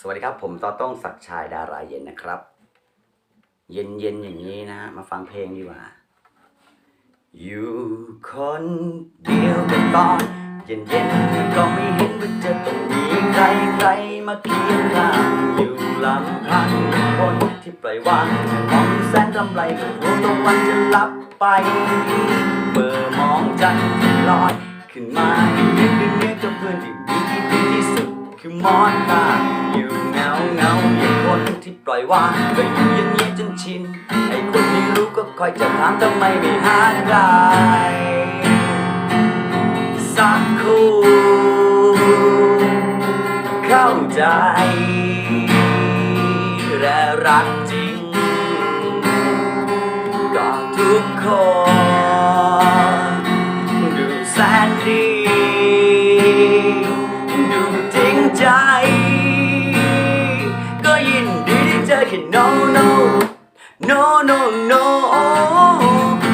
สวัสดีครับ ผมต่อต้องศักชายดาราเย็นนะครับ เย็นเย็นอย่างนี้นะ มาฟังเพลงดีกว่า อยู่คนเดียวกันตอนเย็นเย็นก็ไม่เห็นว่าจะต้องมีใครใครมาเคียงข้างอยู่ลำพังคนที่ปล่อยวางมองแสนรำไรก็รู้ตะวันจะลับไปเมื่อมองจันทร์ลอย ขึ้นมาเนื้อเนื้อกับเพื่อนที่มีที่ดีที่สุดคือมอนตา อยู่เงาเงาอย่างคนที่ปล่อยวางก็อยู่อย่างนี้จนชินไอ้คนไม่รู้ก็คอยจะถามทำไมไม่หาใครสักคู่เข้าใจ และรักจริงก็ทุกคน no no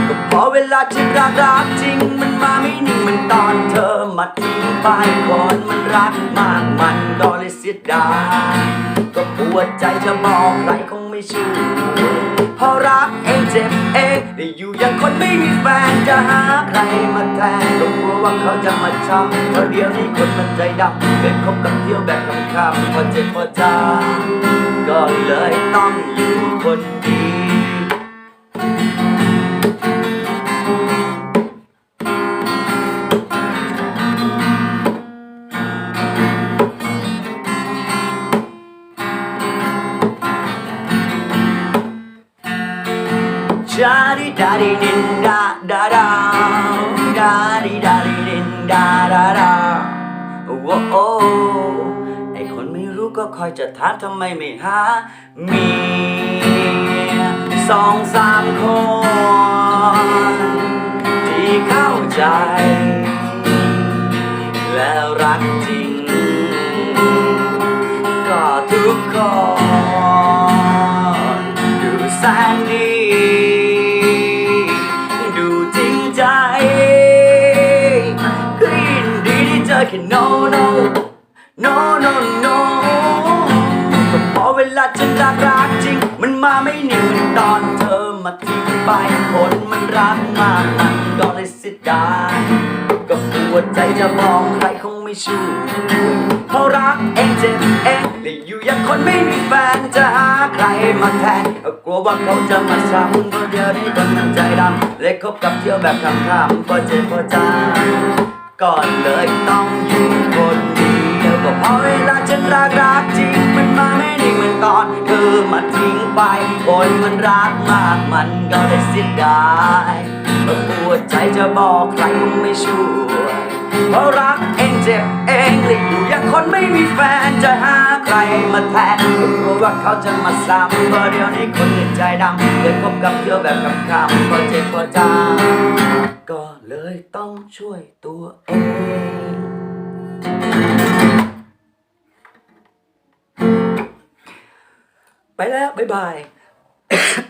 ก็พอเวลาที่รักรักจริง มันมาไม่นิ่งมันตอนเธอมาทิ้งไปก่อนมันรักมากมันก็เลยเสียดายก็ปวดใจจะบอกใครคงไม่ช่วยเพราะรักเองเจ็บเองได้อยู่อย่างคนไม่มีแฟนจะหาใครมาแทนก็กลัวว่าเขาจะมาช้ำเพราะเดี๋ยวนี้คนมันใจดำเป็นคบกับเที่ยวแบบคำๆพอเจ็บพอจาก็เลยต้องอยู่คนเดียว ชาดิดาดิดินดาดาดาดาดิดาดิดินดาดาดาโอ้โอไอคนไม่รู้ก็คอยจะถามทำไมไม่หาเมียสองสามคนที่เข้าใจ แล้วรักจริง ก็ทุกคนดูแสน no no no พอเวลาฉันรักรักจริง มันมาไม่นิ่งเหมือนตอนเธอมาทิ้งไปคนมันรักมากมันก็เลยเสียดายก็ปวดใจจะบอกใครคงไม่ช่วยเพราะรักเองเจ็บเองและอยู่อย่างคนไม่มีแฟนจะหาใครมาแทนกลัวว่าเขาจะมาช้ำเพราะเดี๋ยวนี้คนมันใจดำเลยคบกับเที่ยวแบบคำๆพอเจ็บพอจำก็เลยต้องอยู่คนเดียวก็เพราะเวลาฉันรักรักจริงมันมาไม่ดีเหมือนตอนเธอมาทิ้งไปคนมันรักมากมันก็ได้เสียดายปวดใจจะบอกใครคงไม่ช่วย เพราะรักเองเจ็บเองเลยอยู่อย่างคนไม่มีแฟนจะหาใครมาแทนก็กลัวว่าเขาจะมาซ้ำเพราะเดี๋ยวนี้คนเห็นใจดำเลยคบกับเที่ยวแบบคำๆก็เจ็บก็จำก็เลยต้องช่วยตัวเองไปแล้วบ๊ายบาย